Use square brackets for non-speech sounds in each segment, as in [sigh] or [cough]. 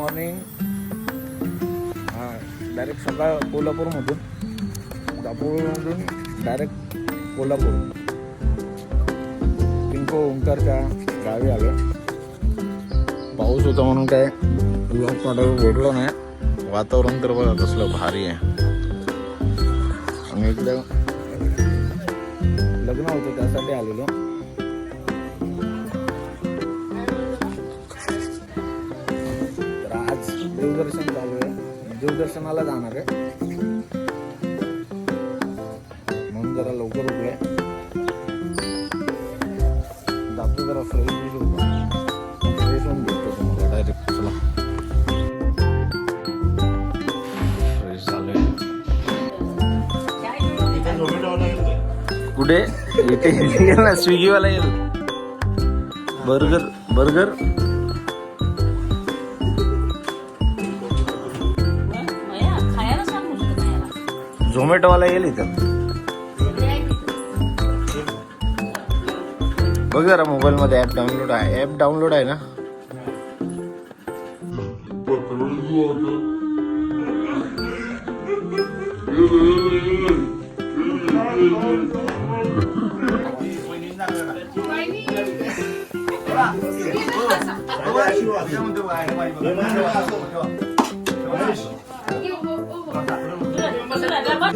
Morning direct सकाळ कोल्हापूरमधून. दापोलीमधून direct Kolhapur. पिंको ओंकारच्या गावी आलो पाऊस होता म्हणून काय ब्लॉक काढायला भेटलो नाही. वातावरण तर बघा कसलं भारी आहे. आणि इकडे लग्न होतं त्यासाठी आलेलो. देवदर्शन चालू आहे. देवदर्शनाला जाणार आहे. म्हणून जरा लवकर उठलोय. जातो जरा फ्रेश बिश होतो फ्रेश होऊन भेटतो तुम्हाला. डायरेक्ट चला. फ्रेश झालोय. कुठे? इथे. [laughs] स्विगीवाला येईल. बर्गर बर्गर झोमॅटोवाला येईल इथं. बघ जरा मोबाईल मध्ये ऍप डाउनलोड आहे. ऍप डाउनलोड आहे ना?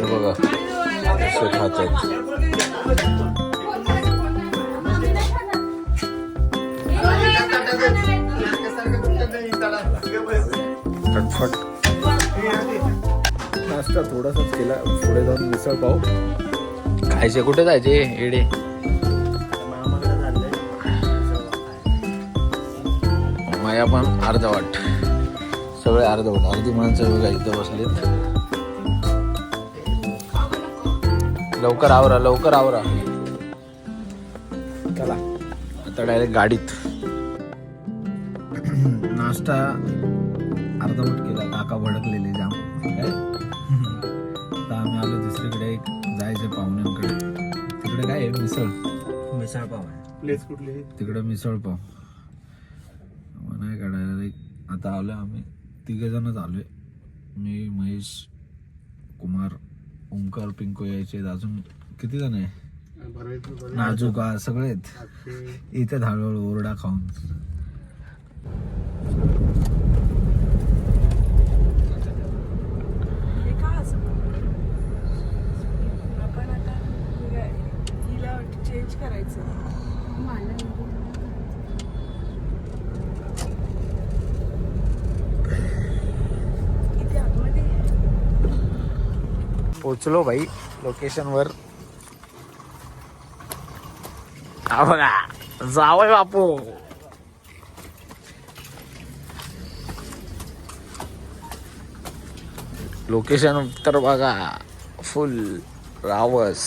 बघा. कसं खात आहेत. फटफट नाश्ता थोडासाच केला. पुढे जाऊन मिसळ पाव खायचे कुठे जायचे? एडे माया पण अर्धवाट. सगळे अर्धवट. अर्धी माणसं बघा इथं बसलीत. लवकर आवरा लवकर आवरा. चला आता डायरेक्ट गाडीत. [clears throat] नाश्ता अर्धवट केला काका भडकलेले जाम. [laughs] आता आम्ही आलो दुसरीकडे एक जायचं पाहुण्यांकडे. तिकडे काय आहे? मिसळ. मिसळ पाव आहे. प्लेस कुठली तिकडे मिसळ पाव. नाही काढायला रे. आता आलो आम्ही. तिघे जणच आलोय मी महेश कुमार ओंकार पिंको यायचे. अजून. किती जण आहे? नाजुका सगळे आहेत. इथे हळूहळू ओरडा खाऊन हे का असं आपण आता हिला चेंज करायचं इथे आतमध्ये पोचलो भाई लोकेशनवर हा बघा जावय बापू. लोकेशन तर बघा फुल रावस.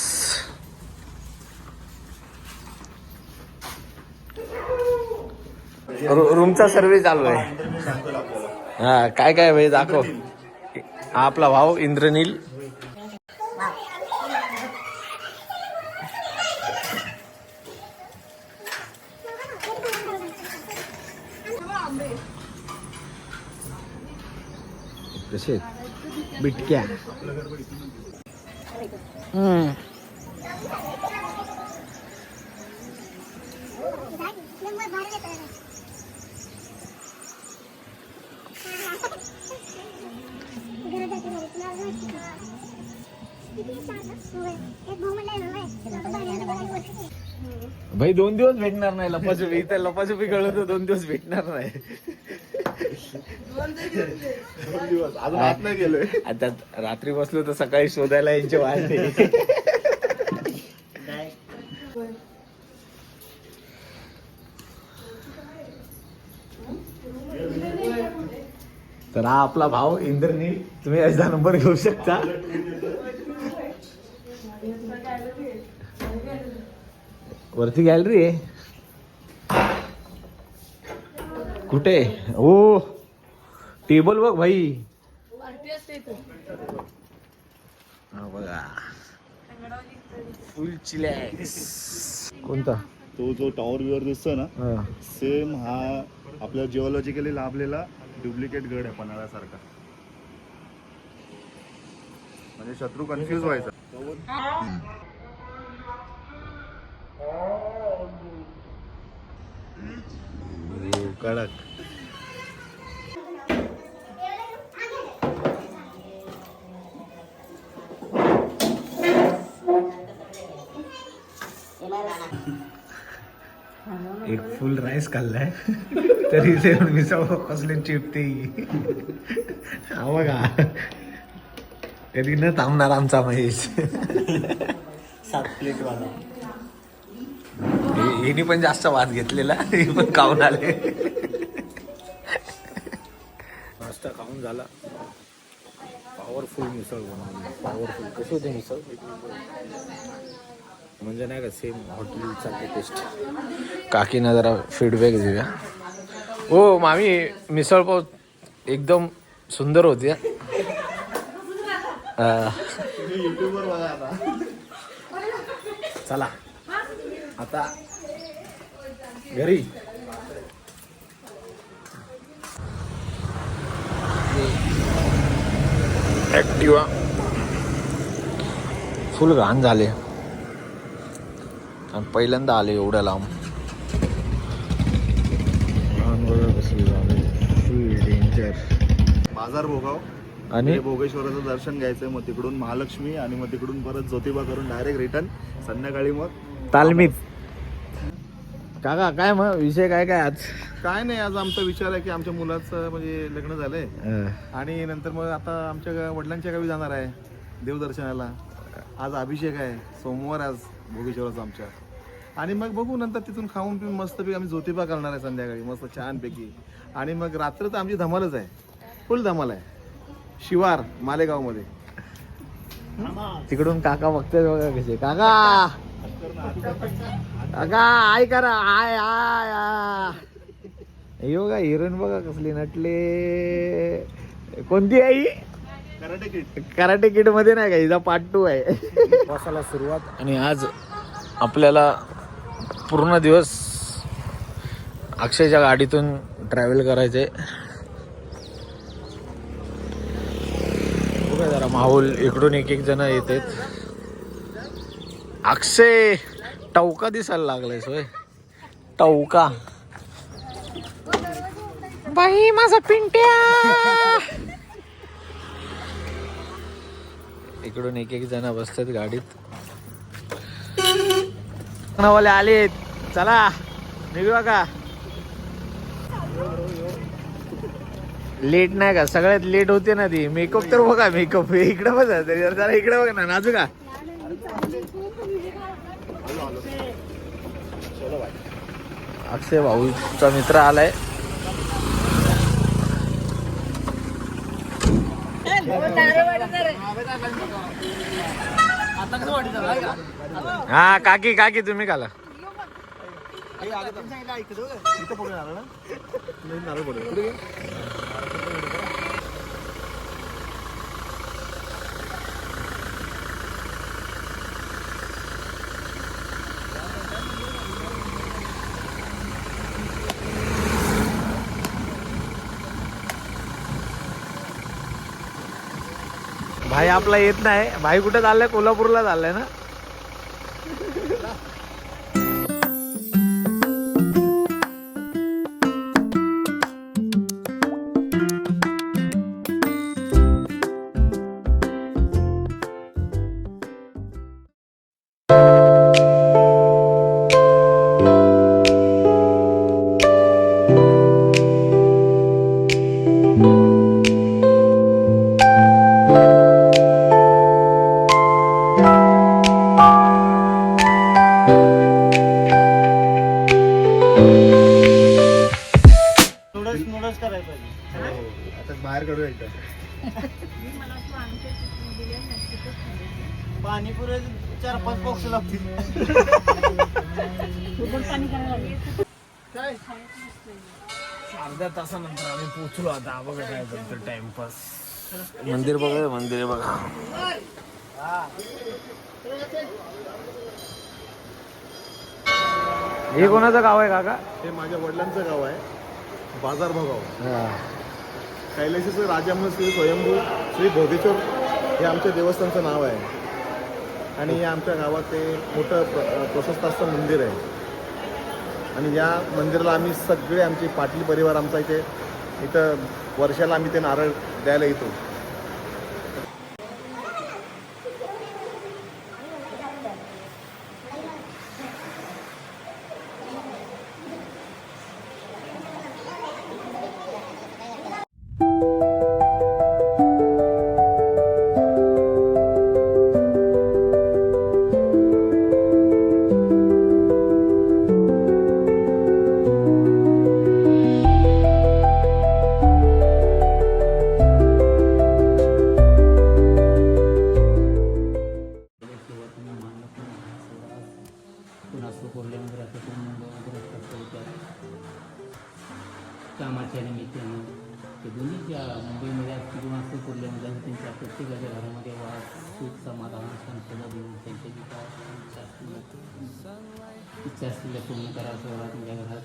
रूमचा सर्वे चालू आहे. हा काय काय भाई दाखव. आपला भाऊ इंद्रनील कसे बिटक्या. भाई दोन दिवस भेटणार नाही लपाछपी. इथे लपाछुपी कळत दोन दिवस भेटणार नाही. दिवस अजून आत नाही गेलोय आता रात्री बसलो तर सकाळी शोधायला यांचे वाढले तर हा आपला भाऊ इंद्रनील तुम्ही याचा नंबर घेऊ शकता. वरती गॅलरी आहे. कुठे? ओ. टेबल बघ भाई. हा बघा. फुल चिलॅक्स कोणता? तो जो टॉवर व्ह्यूवर दिसतो ना हा. सेम हा आपल्या जिओलॉजिकली लाभलेला डुप्लिकेट गड आहे पन्हाळ्यासारखा. म्हणजे शत्रू कन्फ्युज व्हायचा. हो, कडक. एक फुल राईस खाल्लाय. तरी ते मिसळ कसले चिपते हा बघा. कधी न थांबणार आमचा महेश. हे- हिने पण जास्त वाद घेतलेला हे पण खाऊन आले. नाश्ता खाऊन झाला. पॉवरफुल मिसळ बनवली. पॉवरफुल कशी होते मिसळ? म्हणजे नाही का सेम हॉटेलचा टेस्ट काकीना जरा फीडबॅक देऊया. हो मामी मिसळ पाव एकदम सुंदर होती चला. आता घरी. ऍक्टिवा फुल घाण झाले. आणि पहिल्यांदा आले एवढ्या लांब. बाजार भोगाव. आणि? भोगेश्वराचं दर्शन घ्यायचंय. मग तिकडून महालक्ष्मी आणि मग तिकडून परत ज्योतिबा करून डायरेक्ट रिटर्न संध्याकाळी मग तालमीत. काका काय मग? विषय काय काय आज? काय नाही आज आमचा विचार आहे की आमच्या मुलाचं म्हणजे लग्न झालंय. आणि नंतर मग आता आमच्या वडिलांच्या गावी जाणार आहे. देवदर्शनाला. आज अभिषेक आहे. सोमवार आज भोगेश्वराचा आमच्या. आणि मग बघू नंतर तिथून खाऊन पिऊन मस्तपैकी आम्ही ज्योतिबा करणार आहे संध्याकाळी मस्त छानपैकी. आणि मग रात्र तर आमची धमालच आहे. फुल धमाल आहे. शिवार मालेगावमध्ये. तिकडून काका बघते बघा कसे. काका! काका आय करा आय आय आय. हे बघा हिरोईन बघा कसली नटले. कोणती आई? कराटे किट कराटे किटमध्ये नाही का हिचा पार्ट टू आहे. प्रवासाला सुरुवात आणि आज आपल्याला पूर्ण दिवस अक्षयच्या गाडीतून ट्रॅव्हल करायचे. जरा माहोल इकडून एक एक जण येतात. अक्षय टवका दिसायला लागलाय सोय टवका. बाई माझा पिंट्या. इकडून एक एक जण बसतात गाडीत. वाले आलेत. चला निघूया का? लेट नाही का? सगळ्यात लेट होते ना ती. मेकअप तर बघा मेकअप इकडे बघा तरी जरा इकडे बघा ना नाजू का? अक्षय भाऊचा मित्र आलाय. हा काकी काकी तुम्ही काला इथं पकडून आलं ना नाही, नारळ पडलं. पुढे घे. भाई आपला येत नाही. भाई कुठे चाललाय? कोल्हापूरला चाललाय ना? आता बाहेर काढूया एकदा. पाणीपुरी चार पाच बॉक्स लागतील. अर्ध्या तासानंतर आम्ही पोहोचलो आता. बघा काय करतो टाइमपास. मंदिर बघा मंदिर बघा. हे कोणाचं गाव आहे काका? हे माझ्या वडिलांचं गाव आहे. बाजारभाव गाव. हा. कैलाशीचं राजा म्हणून श्री स्वयंभू श्री भोगेश्वर हे आमच्या देवस्थानचं नाव आहे आणि या आमच्या गावात ते मोठं प्र प्रशस्त असं मंदिर आहे आणि या मंदिराला आम्ही सगळे आमचे पाटील परिवार आमचा इथे इथं वर्षाला आम्ही ते नारळ द्यायला येतो मला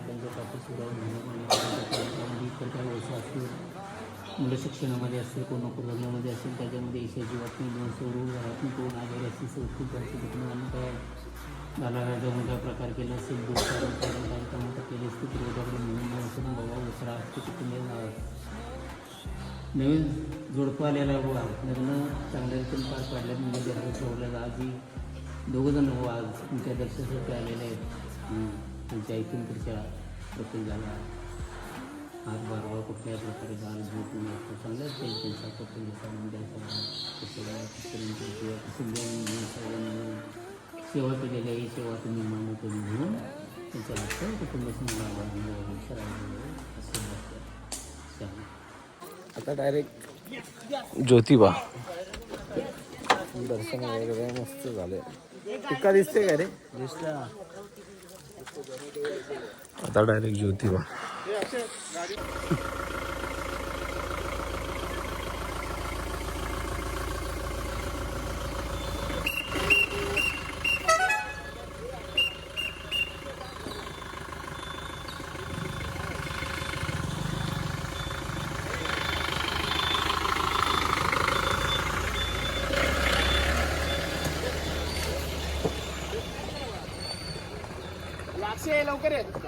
तुमच्या घरात सुद्धा इतर व्यवसाय असतील मुलं शिक्षणामध्ये असेल कोण नोकरी लग्नामध्ये असेल त्याच्यामध्ये यशाची बातमी दोन सोडून घरातून कोण आजारी असेल संस्कृत त्यांची दुखणं आणि काय घालायचा मोठा प्रकार केला. असेल दुष्काळ काही मोठा केले असते पूर्वजाकडे म्हणून नसून बाबा दुसरा असतो कुटुंब नवीन जोडपं आलेला बुवा लग्न चांगल्या रीतीने पार पाडल्यात म्हणजे जन्म ठेवलं आजी दोघं जण बुवा आज तुमच्या दर्शनासाठी आलेले आहेत. हं. त्यांच्या इथून पुढच्या प्रत्येक झाला आज बारवा कुठल्याही प्रकारे बाळ झोप असतो चांगल्याच काही त्यांचा कुटुंबाचा सगळ्यांनी सेवा केलेली आहे ही सेवा तुम्ही मान्य करून घेऊन त्यांच्या लक्षात चालेल आता डायरेक्ट ज्योतिबा. दर्शन वगैरे मस्त झाले. टिक्का दिसते का रे? आता डायरेक्ट ज्योतिबा गाडीतून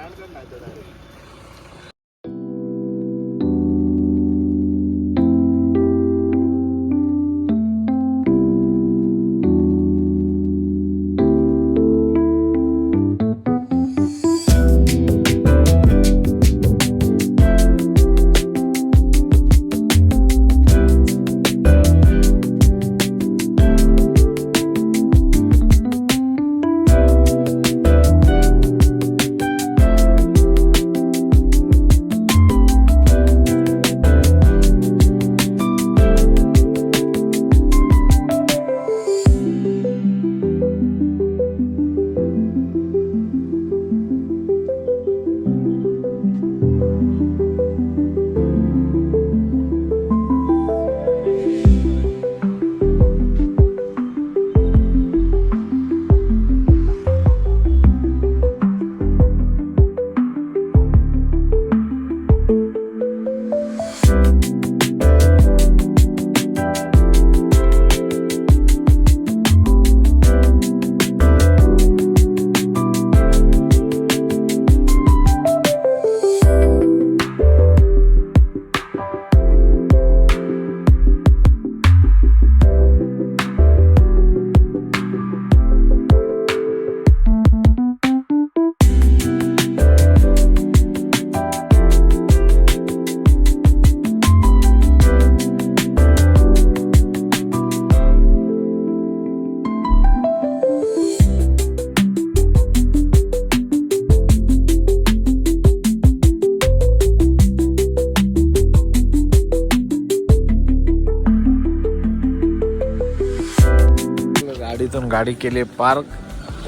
गाडी केली पार्क.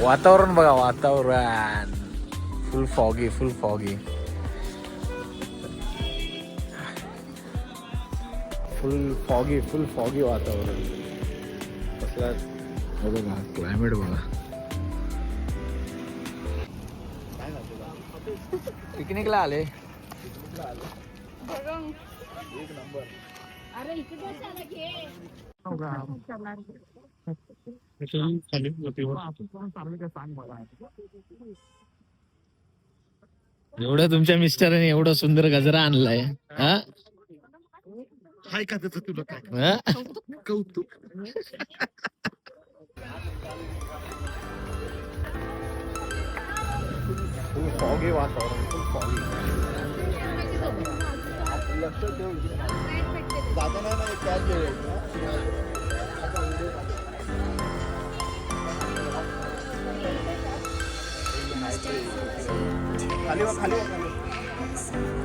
वातावरण बघा वातावरण. Full foggy full foggy full foggy full foggy वातावरण. कसला बघा क्लायमेट बघा. पिकनिकला आले. एवढं तुमच्या मिस्टरने एवढं सुंदर गजरा आणलाय हा? हाय का त्याचं तुला काय? हा? कौतुक. फॉगी वातावरण फुल फॉगी जाताना ना एक कॅब खाली वा खाली वा खाली वा.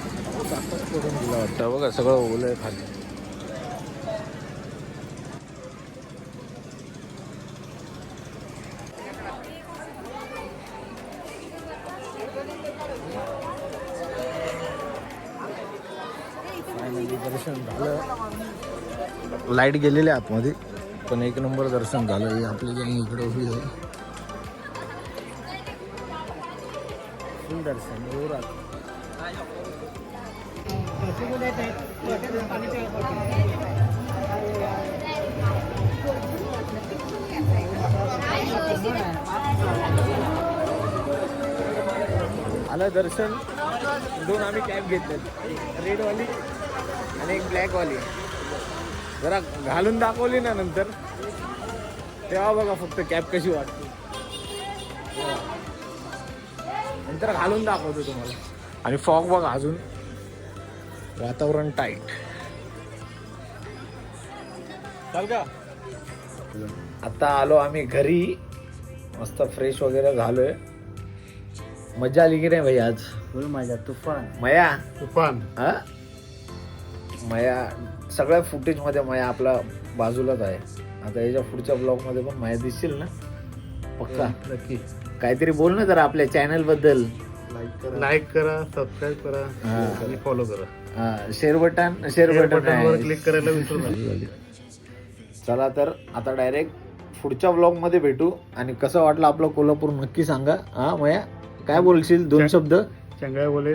तुला वाटतं बघा सगळं ओलं आहे खाली दर्शन झालं. लाइट गेलेली आहे आतमध्ये. पण एक नंबर दर्शन झालं. हे आपली गँग इकडे उभी आहे. दर्शन जोरात. आलं दर्शन. दोन आम्ही कॅब घेतले रेडवाली आणि एक ब्लॅकवाली जरा घालून दाखवली ना नंतर. तेव्हा बघा फक्त कॅब कशी वाटते. नंतर घालून दाखवतो तुम्हाला. आणि फॉग बघा अजून. वातावरण टाईट चाल का? आता आलो आम्ही घरी. मस्त फ्रेश वगैरे झालोय. मजा आली की नाही भाई आज? माझा तुफान. मया? तुफान. हा? मया सगळ्या फुटेजमध्ये मया आपला बाजूलाच आहे. आता याच्या पुढच्या ब्लॉगमध्ये पण माया दिसतील ना? पक्का? नक्की. काहीतरी बोल ना जरा आपल्या चॅनलबद्दल. लाईक करा. लाईक करा सबस्क्राईब करा हा. आणि फॉलो करा. हा, शेअर बटन शेअर बटन वर आहे. क्लिक करायला विसरू नका. चला तर आता डायरेक्ट पुढच्या ब्लॉगमध्ये भेटू. आणि कसं वाटलं आपलं कोल्हापूर नक्की सांगा. हा मया काय बोलशील? दोन शब्द. चंगाय बोले.